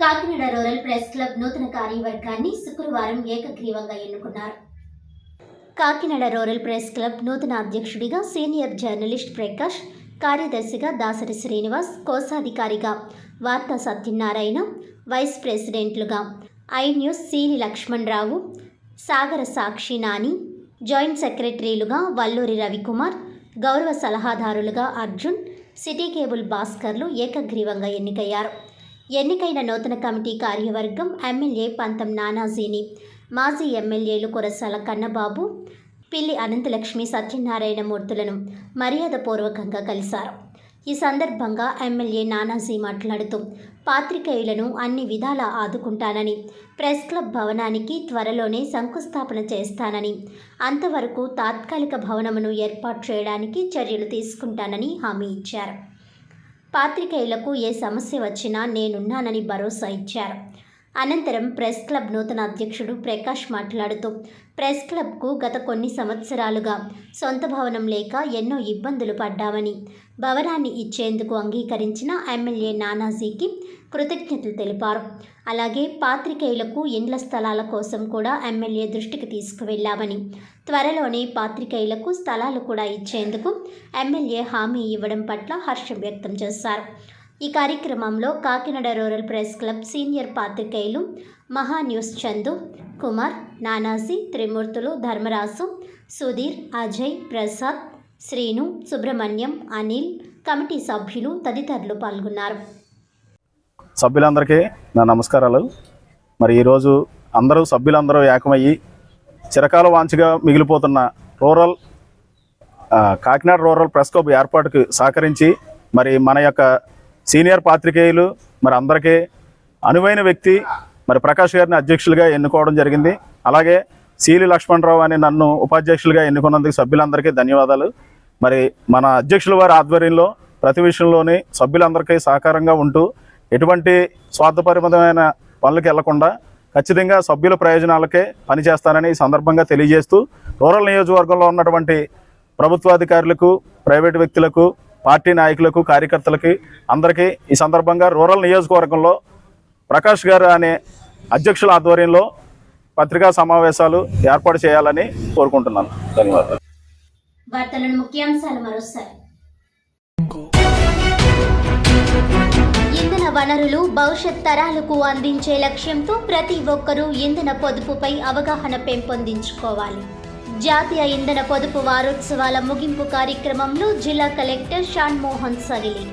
Kakinada rural press club నూతన కార్యవర్గాన్ని శుక్రవారం ఏకగ్రీవంగా ఎన్నుకున్నారు. కాకినాడ రూరల్ ప్రెస్ క్లబ్ నూతన అధ్యక్షుడిగా సీనియర్ జర్నలిస్ట్ ప్రకాష్ కార్యదర్శిగా దాసరి శ్రీనివాస్ కోశాధికారిగా Vaartha Satyanarayana vice ప్రెసిడెంట్లుగా I news Seeni Lakshmanarao Sagara Sakshi Nani joint సెక్రటరీలుగా Valluri Ravikumar గౌరవ సలహాదారులుగా అర్జున్ సిటీ కేబుల్ భాస్కర్లు ఏకగ్రీవంగా ఎన్నికయ్యారు. ఎన్నికైన నూతన కమిటీ కార్యవర్గం ఎమ్మెల్యే పంతం నానాజీని మాజీ ఎమ్మెల్యేలు కురసాల కన్నబాబు పిల్లి అనంతలక్ష్మి సత్యనారాయణ మూర్తులను మర్యాదపూర్వకంగా కలిశారు. ఈ సందర్భంగా ఎమ్మెల్యే నానాజీ మాట్లాడుతూ పాత్రికేయులను అన్ని విధాలా ఆదుకుంటానని ప్రెస్ క్లబ్ భవనానికి త్వరలోనే శంకుస్థాపన చేస్తానని అంతవరకు తాత్కాలిక భవనమును ఏర్పాటు చేయడానికి చర్యలు తీసుకుంటానని హామీ ఇచ్చారు. పాత్రికేయులకు ఏ సమస్య వచ్చినా నేనున్నానని భరోసా ఇచ్చారు. అనంతరం ప్రెస్ క్లబ్ నూతన అధ్యక్షుడు ప్రకాష్ మాట్లాడుతూ ప్రెస్ క్లబ్కు గత కొన్ని సంవత్సరాలుగా సొంత భవనం లేక ఎన్నో ఇబ్బందులు పడ్డామని భవనాన్ని ఇచ్చేందుకు అంగీకరించిన ఎమ్మెల్యే నానాజీకి కృతజ్ఞతలు తెలిపారు. అలాగే పాత్రికేయులకు ఇండ్ల స్థలాల కోసం కూడా ఎమ్మెల్యే దృష్టికి తీసుకువెళ్ళామని త్వరలోనే పాత్రికేయులకు స్థలాలు కూడా ఇచ్చేందుకు ఎమ్మెల్యే హామీ ఇవ్వడం పట్ల హర్షం వ్యక్తం చేశారు. ఈ కార్యక్రమంలో Kakinada rural press club senior పాత్రికేయులు మహా న్యూస్ చందు కుమార్ నానాజీ త్రిమూర్తులు ధర్మరాజు సుధీర్ అజయ్ ప్రసాద్ శ్రీను సుబ్రహ్మణ్యం అనిల్ కమిటీ సభ్యులు తదితరులు పాల్గొన్నారు. సభ్యులందరికీ నా నమస్కారాలు. మరి ఈరోజు అందరూ సభ్యులందరూ ఏకమయ్యి చిరకాల వాంఛగా మిగిలిపోతున్న rural Kakinada rural press club ఏర్పాటుకు సహకరించి మరి మన యొక్క సీనియర్ పాత్రికేయులు మరి అందరికీ అనువైన వ్యక్తి మరి ప్రకాష్ గారిని అధ్యక్షులుగా ఎన్నుకోవడం జరిగింది. అలాగే సీలి లక్ష్మణరావు అని నన్ను ఉపాధ్యక్షులుగా ఎన్నుకున్నందుకు సభ్యులందరికీ ధన్యవాదాలు. మరి మన అధ్యక్షుల వారి ఆధ్వర్యంలో ప్రతి విషయంలోని సభ్యులందరికీ సహకారంగా ఉంటూ ఎటువంటి స్వార్థపరిమితమైన పనులకు వెళ్ళకుండా ఖచ్చితంగా సభ్యుల ప్రయోజనాలకే పనిచేస్తానని ఈ సందర్భంగా తెలియజేస్తూ రూరల్ నియోజకవర్గంలో ఉన్నటువంటి ప్రభుత్వాధికారులకు ప్రైవేటు వ్యక్తులకు పార్టీ నాయకులకు కార్యకర్తలకి అందరికీ ఈ సందర్భంగా రూరల్ నియోజకవర్గంలో ప్రకాష్ గారు అనే అధ్యక్షుల ఆధ్వర్యంలో పత్రికా సమావేశాలు ఏర్పాటు చేయాలని కోరుకుంటున్నాను. ధన్యవాదాలు. వార్తలను ముఖ్యాంశాలు మరోసారి. ఇంధన వనరులు భవిష్యత్ తరాలకు అందించే లక్ష్యంతో ప్రతి ఒక్కరూ ఇంధన పొదుపుపై అవగాహన పెంపొందించుకోవాలి. జాతీయ ఇంధన పొదుపు వారోత్సవాల ముగింపు కార్యక్రమంలో జిల్లా కలెక్టర్ షాన్ మోహన్ సగిలి.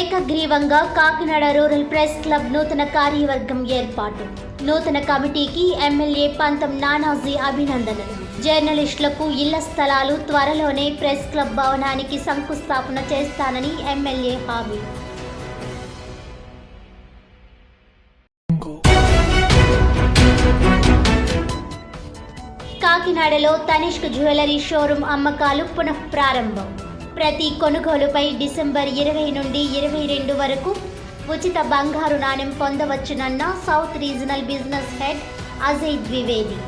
ఏకగ్రీవంగా కాకినాడ రూరల్ ప్రెస్ క్లబ్ నూతన కార్యవర్గం ఏర్పాటు. నూతన కమిటీకి ఎమ్మెల్యే పంతం నానాజీ అభినందనలు. జర్నలిస్టులకు ఇళ్ళ స్థలాలు త్వరలోనే ప్రెస్ క్లబ్ భవనానికి శంకుస్థాపన చేస్తానని ఎమ్మెల్యే హామీ. కాకినాడలో తనిష్క్ జ్యువెలరీ షోరూం అమ్మకాలు పునః ప్రారంభం. ప్రతి కొనుగోలుపై డిసెంబర్ ఇరవై నుండి ఇరవై రెండు వరకు ఉచిత బంగారు నాణ్యం పొందవచ్చునన్న south regional business head Ajay Dwivedi.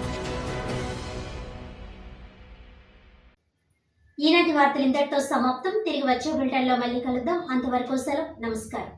ఈనాటి వార్తలు ఇంతటితో సమాప్తం. తిరిగి వచ్చే బులెటిన్లో మళ్ళీ కలుద్దాం. అంతవరకు సెలవు. నమస్కారం.